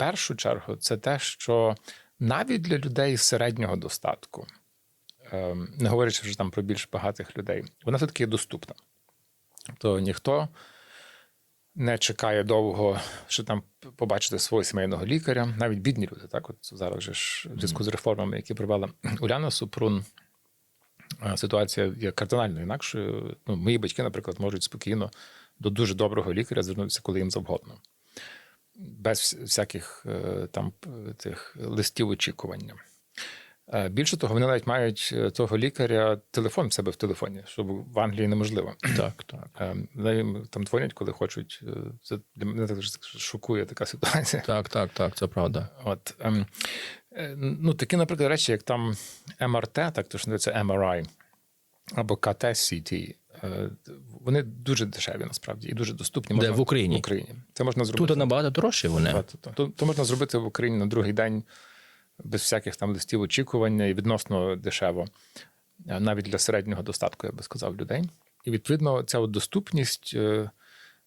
першу чергу це те, що навіть для людей середнього достатку, ем, не говорячи вже там про більш багатих людей, вона все-таки є доступна. То ніхто не чекає довго, що там побачити свого сімейного лікаря, навіть бідні люди. Так, от зараз же ж в зв'язку з реформами, які провела Уляна Супрун, е, ситуація є кардинально інакшою. Ну, мої батьки, наприклад, можуть спокійно до дуже доброго лікаря звернутися, коли їм завгодно. Без всяких е, там тих листів очікування. Е, Більше того, вони навіть мають е, того лікаря телефон в себе в телефоні, що в Англії неможливо. Так, так. Е, Вони там дзвонять, коли хочуть. Це для мене так шокує така ситуація. Так, так, так, це правда. От, ем, ну, такі, наприклад, речі, як там МРТ, так то що називається MRI, або е, вони дуже дешеві насправді і дуже доступні. Де, в Україні? В Україні. Це можна зробити. Тут набагато дорожче вони. То, то можна зробити в Україні на другий день без всяких там листів очікування і відносно дешево, е, навіть для середнього достатку, я би сказав, людей. І відповідно, ця от доступність, е,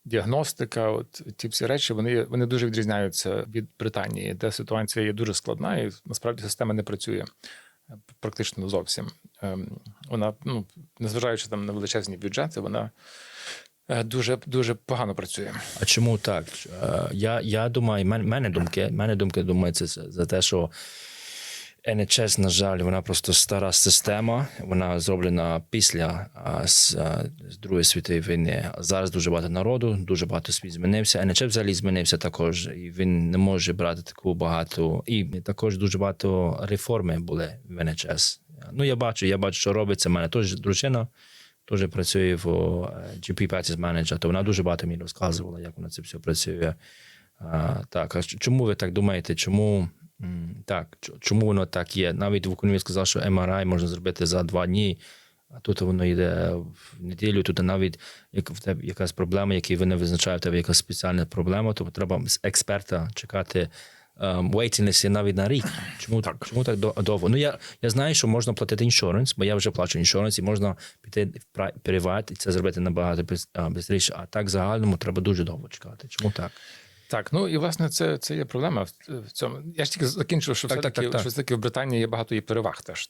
діагностика, от ті всі речі, вони, вони дуже відрізняються від Британії, де ситуація є дуже складна, і насправді система не працює практично зовсім. Ем, Вона, ну, незважаючи там на величезні бюджети, вона е, дуже, дуже погано працює. А чому так? Е, Я, я думаю, мен- мене думки, мене думки за за те, що NHS, на жаль, вона просто стара система. Вона зроблена після з, з Другої світової війни. Зараз дуже багато народу, дуже багато світ змінився. NHS взагалі змінився також, і він не може брати таку багато. І також дуже багато реформи були в NHS. Ну, я бачу, я бачу, що робиться. У мене теж дружина теж працює в е, GP Practice Manager, то вона дуже багато мені розказувала, як вона це все працює. Так, а чому ви так думаєте? Чому так? Чому воно так є? Навіть в Україні сказав, що MRI можна зробити за два дні, а тут воно йде в неділю. Тут навіть як в тебе якась проблема, яку ви не визначаєте, в тебе якась спеціальна проблема, то треба з експерта чекати. Um, waiting навіть на рік. Чому так? Чому так довго? Ну я, я знаю, що можна платити іншоренс, бо я вже плачу іншоренс, і можна піти в приват і це зробити набагато швидше. А так загальному треба дуже довго чекати. Чому так? Так, ну і власне це, це є проблема в, цьому. Я ж тільки закінчив, що Так, все-таки, так, так, так. що все-таки в Британії є багато і переваг теж.